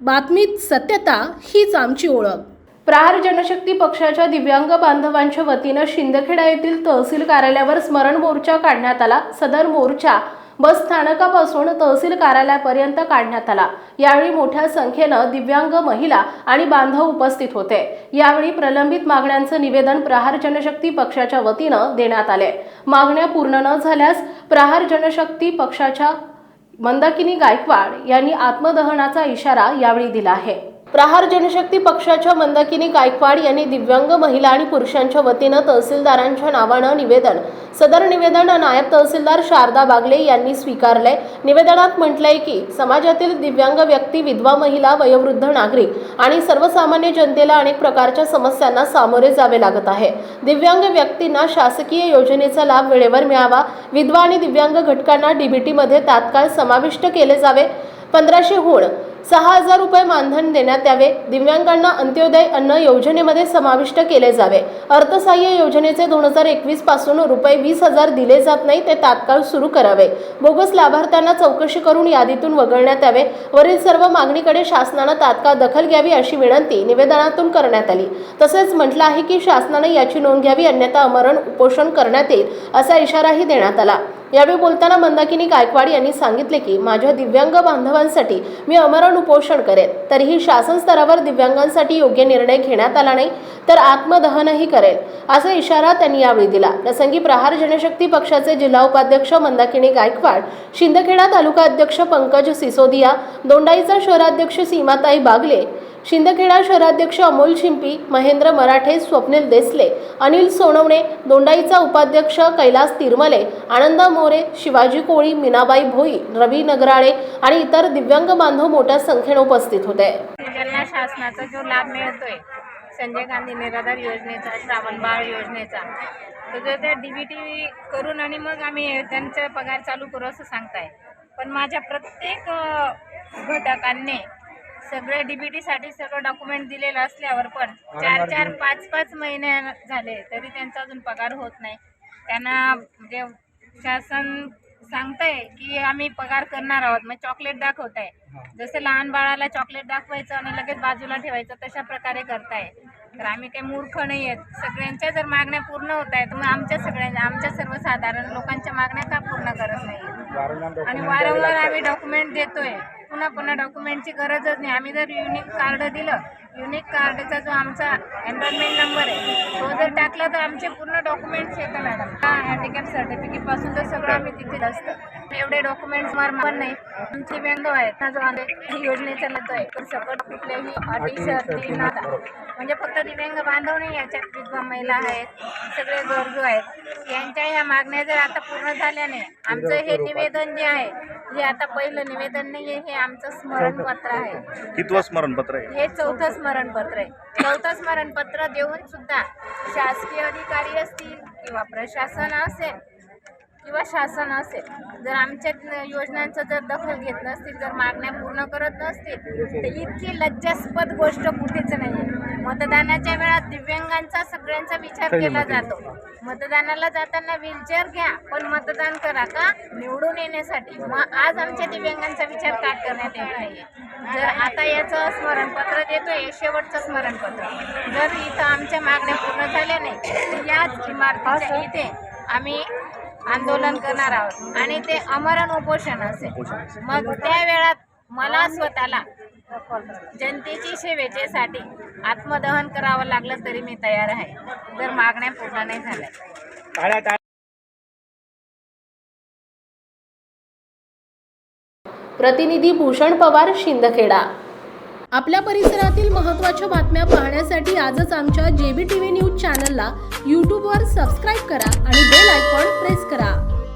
बातमीत सत्यता हीच आमची ओळख. प्रहार जनशक्ती पक्षाच्या दिव्यांग बांधवांच्या वतीनं शिंदखेडा येथील तहसील कार्यालयावर स्मरण मोर्चा काढण्यात आला. सदर मोर्चा बस स्थानकापासून तहसील कार्यालयापर्यंत काढण्यात आला. यावेळी मोठ्या संख्येनं दिव्यांग महिला आणि बांधव उपस्थित होते. यावेळी प्रलंबित मागण्यांचं निवेदन प्रहार जनशक्ती पक्षाच्या वतीनं देण्यात आले मागण्या पूर्ण न झाल्यास प्रहार जनशक्ती पक्षाच्या मंदाकिनी गायकवाड यांनी आत्मदहनाचा इशारा यावेळी दिला आहे. प्रहार जनशक्ती पक्षाच्या मंदाकिनी गायकवाड यांनी दिव्यांग महिला आणि पुरुषांच्या वतीनं तहसीलदारांच्या नावानं निवेदन. सदर निवेदन नायब तहसीलदार शारदा बागले यांनी स्वीकारलंय. निवेदनात म्हटलंय की समाजातील दिव्यांग व्यक्ती विधवा महिला वयोवृद्ध नागरिक आणि सर्वसामान्य जनतेला अनेक प्रकारच्या समस्यांना सामोरे जावे लागत आहे. दिव्यांग व्यक्तींना शासकीय योजनेचा लाभ वेळेवर मिळावा. विधवा आणि दिव्यांग घटकांना डीबीटीमध्ये तात्काळ समाविष्ट केले जावे. पंधराशेहून सहा हजार रुपये मानधन देण्यात यावे. दिव्यांगांना अंत्योदय अन्न योजनेमध्ये समाविष्ट केले जावे. अर्थसहाय्य योजनेचे दोन हजार एकवीसपासून रुपये वीस हजार दिले जात नाही ते तात्काळ सुरू करावे. बोगस लाभार्थ्यांना चौकशी करून यादीतून वगळण्यात यावे. वरील सर्व मागणीकडे शासनानं तात्काळ दखल घ्यावी अशी विनंती निवेदनातून करण्यात आली. तसेच म्हटलं आहे की शासनानं याची नोंद घ्यावी अन्यथा अमरण उपोषण करण्यात येईल असा इशाराही देण्यात आला. यावेळी बोलताना मंदाकिनी गायकवाड यांनी सांगितले की माझ्या दिव्यांग बांधवांसाठी मी अमरण उपोषण करेन. तरीही शासन स्तरावर दिव्यांगांसाठी योग्य निर्णय घेण्यात आला नाही तर आत्मदहनही करेल. असा इशारा त्यांनी यावेळी दिला. प्रसंगी प्रहार जनशक्ती पक्षाचे जिल्हा उपाध्यक्ष मंदाकिनी गायकवाड शिंदखेडा तालुका अध्यक्ष पंकज सिसोदिया दोंडाईचा शहराध्यक्ष सीमाताई बागले शिंदखेडा शहराध्यक्ष अमोल शिंपी महेंद्र मराठे स्वप्नील देसले अनिल सोनवणे दोंडाईचा उपाध्यक्ष कैलास तिरमले आनंद मोरे शिवाजी कोळी मीनाबाई भोई रवी नगराळे आणि इतर दिव्यांग बांधव मोठ्या संख्येने उपस्थित होते. ज्यांना शासनाचा जो लाभ मिळतोय संजय गांधी निराधार योजनेचा श्रावण बाळ योजनेचा तर त्या डी बी टी करून आणि मग आम्ही त्यांचा पगार चालू करू असं सांगताय. पण माझ्या प्रत्येक घटकांनी सगळे डीबीटीसाठी सगळं डॉक्युमेंट दिलेलं असल्यावर पण चार चार पाच पाच महिने झाले तरी त्यांचा अजून पगार होत नाही. त्यांना म्हणजे शासन सांगतंय की आम्ही पगार करणार आहोत. मग चॉकलेट दाखवताय. जसं लहान बाळाला चॉकलेट दाखवायचं आणि लगेच बाजूला ठेवायचं तशा प्रकारे करताय. तर आम्ही काही मूर्ख नाही आहेत. सगळ्यांच्या जर मागण्या पूर्ण होत आहेत मग आमच्या सगळ्यांच्या आमच्या सर्वसाधारण लोकांच्या मागण्या का पूर्ण करत नाही आणि वारंवार आम्ही डॉक्युमेंट देतोय. पुन्हा पुन्हा डॉक्युमेंटची गरजच नाही. आम्ही जर युनिक कार्ड दिलं युनिक कार्डचा जो आमचा एनरोलमेंट नंबर आहे तो जर टाकला तर आमचे पूर्ण डॉक्युमेंट्स येतं मॅडम हँडिकॅप सर्टिफिकेटपासून तर सगळं आम्ही तिथे असतं एवढे डॉक्युमेंट्स मार पण नाही. आमचे बांधव आहेत ना जो आम्ही योजनेचा आहे तर सकट कुठल्याही अटी शर्ती नका. म्हणजे फक्त दिव्यांग बांधव नाही याच्यात विधवा महिला आहेत सगळे गरजू आहेत. यांच्या ह्या मागण्या जर आता पूर्ण झाल्याने आमचं हे निवेदन जे आहे जे आता पहिलं निवेदन नाही आहे हे आमचं स्मरणपत्र आहे. कितवं स्मरणपत्र आहे? हे चौथं स्मरणपत्र आहे. चौथं स्मरणपत्र देऊन सुद्धा शासकीय अधिकारी असतील किंवा प्रशासन असेल किंवा शासन असेल जर आमच्या योजनांचं जर दखल घेत नसतील जर मागण्या पूर्ण करत नसतील तर इतकी लज्जास्पद गोष्ट कुठेच नाही मतदानाच्या वेळात दिव्यांगांचा सगळ्यांचा विचार केला जातो. मतदानाला जाताना व्हीलचेअर घ्या पण मतदान करा का? निवडून येण्यासाठी. मग आज आमच्या दिव्यांगांचा विचार का करण्यात येत नाहीये? जर आता याचं स्मरणपत्र देतोय शेवटचं स्मरणपत्र. जर इथं आमच्या मागण्या पूर्ण झाल्या नाही तर याच इमारतीच्या इथे आम्ही आंदोलन करणार आहोत. आणि ते अमरण उपोषण असेल. मग त्या वेळात मला स्वतःला जनतेची सेवेचेसाठी आत्मदहन करावं लागलं तरी मी तयार आहे. जर मागण्या पूर्ण नाही झाल्या. प्रतिनिधी भूषण पवार शिंदखेडा. आपल्या परिसरातील महत्त्वाच्या बातम्या पाहण्यासाठी आजच आमच्या जेबी टी व्ही न्यूज चॅनलला यूट्यूबवर सबस्क्राईब करा आणि बेल आयकॉन प्रेस करा.